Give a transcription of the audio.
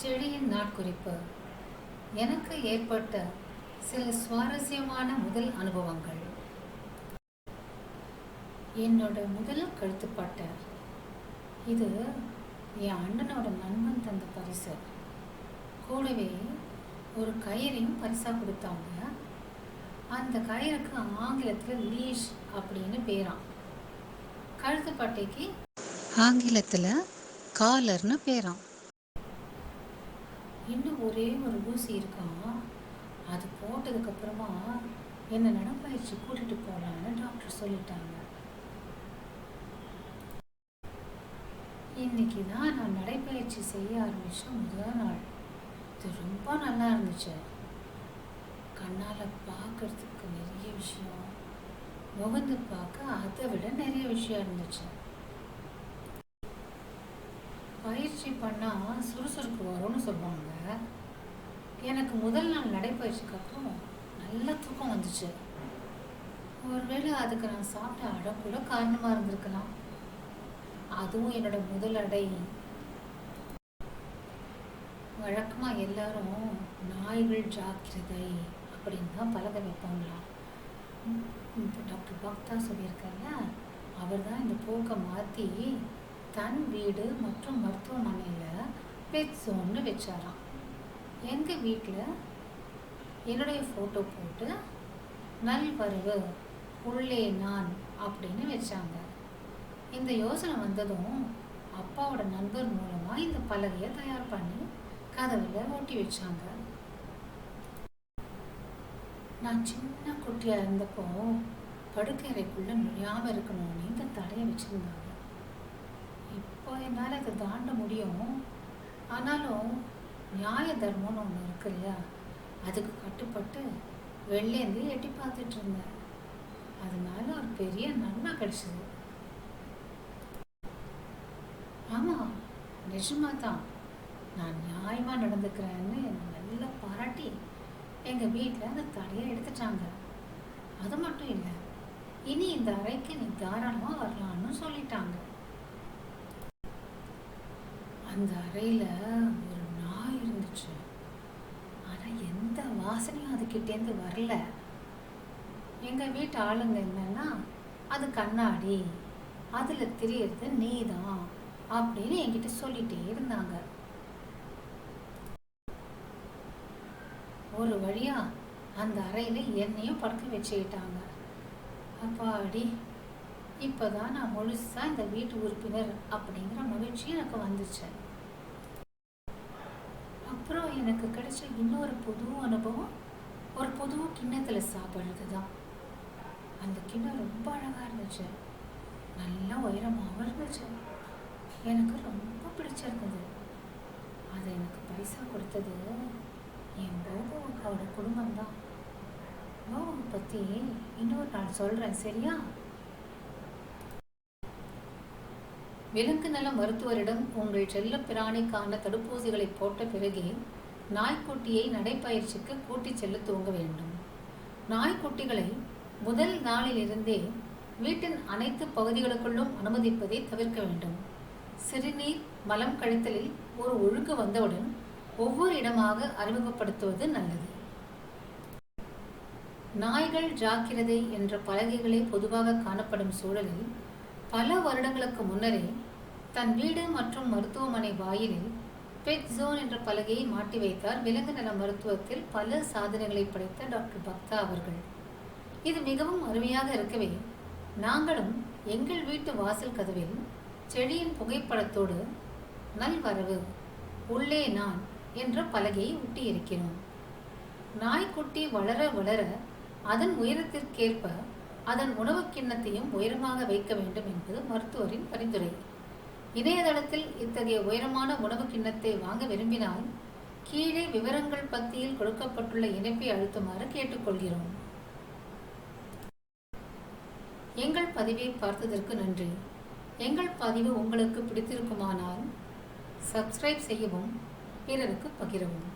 செடியின் நாட்குறிப்பு எனக்கு ஏற்பட்ட சில சுவாரஸ்யமான முதல் அனுபவங்கள். என்னோட முதல் கழுத்துப்பாட்டை இது என் அண்ணனோட நண்பன் தந்த பரிசு. கூடவே ஒரு கயிறையும் பரிசாக கொடுத்தாங்க அந்த கயிறுக்கு ஆங்கிலத்தில் லீஷ் அப்படின்னு பேராம். கழுத்துப்பாட்டைக்கு ஆங்கிலத்தில் காலர்னு பேராம். ஒரே ஒரு ஊசி இருக்கான் அது போட்டதுக்கப்புறமா என்னை நடைப்பயிற்சி கூட்டிகிட்டு போகலான்னு டாக்டர் சொல்லிட்டாங்க. இன்னைக்கு தான் நான் நடைப்பயிற்சி செய்ய ஆரம்பித்த முதல் நாள். இது ரொம்ப நல்லா இருந்துச்சு. கண்ணால் பார்க்கறதுக்கு நிறைய விஷயம். முகந்து பார்க்க அதை விட நிறைய விஷயம் இருந்துச்சு. பயிற்சி பண்ணால் சுறுசுறுப்பு வரும்னு சொல்லுவாங்க. எனக்கு முதல் நாள் நடைப்பயிற்சிக்கு அப்புறம் நல்ல தூக்கம் வந்துச்சு. ஒருவேளை அதுக்கு நான் சாப்பிட்ட அடம் கூட காரணமாக இருந்திருக்கலாம். அதுவும் என்னோட முதல் அடை. வழக்கமாக எல்லாரும் நாய்கள் ஜாக்கிரதை அப்படின்னு தான் பழக வைப்பாங்களாம் இப்போ டாக்டர் பக்தா சொல்லியிருக்காருல அவர் தான் இந்த போக்கை மாற்றி தன் வீடு மற்றும் மருத்துவமனையில் பெட் சோன்னு வச்சாராம். எங்கள் வீட்டில் என்னுடைய ஃபோட்டோ போட்டு நல்வரவு உள்ளே நான் அப்படின்னு வச்சாங்க. இந்த யோசனை வந்ததும் அப்பாவோட நண்பர் மூலமாக இந்த பலகையை தயார் பண்ணி கதவில் ஓட்டி வச்சாங்க. நான் சின்ன குட்டியாக இருந்தப்போ படுக்கறைக்குள்ளே நுழையாமல் இருக்கணும்னு இந்த தடையை வச்சுருந்தாங்க. இப்போ என்னால் அதை தாண்ட முடியும். ஆனாலும் நியாய தர்மம்னு ஒன்று இருக்கு இல்லையா? அதுக்கு கட்டுப்பட்டு வெளிலேருந்து எட்டி பார்த்துட்டு இருந்தேன் அதனால ஒரு பெரிய நன்மை கிடைச்சது. ஆமாம் நிஜமா தான் நான் நியாயமாக நடந்துக்கிறேன்னு நல்லா பாராட்டி எங்கள் வீட்டில் அந்த தடையை எடுத்துட்டாங்க. அது மட்டும் இல்லை இனி இந்த அறைக்கு நீ தாராளமாக வரலான்னு சொல்லிட்டாங்க. அந்த அறையில் ஒரு வாசனையும் அதுக்கிட்டேருந்து வரல. எங்கள் வீட்டு ஆளுங்க என்னன்னா அது கண்ணாடி அதில் தெரியறது நீ தான் அப்படின்னு என்கிட்ட சொல்லிட்டே இருந்தாங்க. ஒரு வழியா அந்த அறையில் என்னையும் படுக்க வச்சுக்கிட்டாங்க. அப்பாடி இப்போதான் நான் முழுசா இந்த வீட்டு உறுப்பினர் அப்படிங்கிற மகிழ்ச்சி எனக்கு வந்துச்சு. எனக்கு கிடைச்ச இன்னொரு புது அனுபவம் ஒரு புது கிண்ணத்தில் சாப்பிட்றது தான் அந்த கிண்ணம் ரொம்ப அழகாக இருந்துச்சு. நல்லா உயரமாகவும் இருந்துச்சு. எனக்கு ரொம்ப பிடிச்சிருந்தது. அதை எனக்கு பரிசாக கொடுத்தது என் போபோவுக்காவோட குடும்பம் தான் போபோவை பற்றி இன்னொரு நாள் சொல்கிறேன் சரியா? விலங்கு நல மருத்துவரிடம் உங்கள் செல்ல பிராணிக்கான தடுப்பூசிகளை போட்ட பிறகே நாய்க்குட்டியை நடைப்பயிற்சிக்கு கூட்டிச் செல்ல துவங்க வேண்டும். நாய்க்குட்டிகளை முதல் நாளிலிருந்தே வீட்டின் அனைத்து பகுதிகளுக்குள்ளும் அனுமதிப்பதை தவிர்க்க வேண்டும். சிறுநீர் மலம் கழித்தலில் ஒரு ஒழுங்கு வந்தவுடன் ஒவ்வொரு இடமாக அறிமுகப்படுத்துவது நல்லது. நாய்கள் ஜாக்கிரதை என்ற பலகைகளே பொதுவாக காணப்படும் சூழலில் பல வருடங்களுக்கு முன்னரே தன் வீடு மற்றும் மருத்துவமனை வாயிலில் பெட் ஜோன் என்ற பலகையை மாட்டி வைத்தார். விலங்கு நல மருத்துவத்தில் பல சாதனைகளை படைத்த டாக்டர் பக்தா அவர்கள். இது மிகவும் அருமையாக இருக்கவே நாங்களும் எங்கள் வீட்டு வாசல் கதவில் செடியின் புகைப்படத்தோடு நல்வரவு உள்ளே நான் என்ற பலகையை ஒட்டியிருக்கிறோம் நாய்க்குட்டி வளர வளர அதன் உயரத்திற்கேற்ப அதன் உணவு கிண்ணத்தையும் உயரமாக வைக்க வேண்டும் என்பது மருத்துவரின் பரிந்துரை. இணையதளத்தில் இத்தகைய உயரமான உணவு கிண்ணத்தை வாங்க விரும்பினால் கீழே விவரங்கள் பத்தியில் கொடுக்கப்பட்டுள்ள இணைப்பை அழுத்துமாறு கேட்டுக்கொள்கிறோம். எங்கள் பதிவை பார்த்ததற்கு நன்றி. எங்கள் பதிவு உங்களுக்கு பிடித்திருக்குமானால் சப்ஸ்கிரைப் செய்யவும் பிறருக்கு பகிரவும்.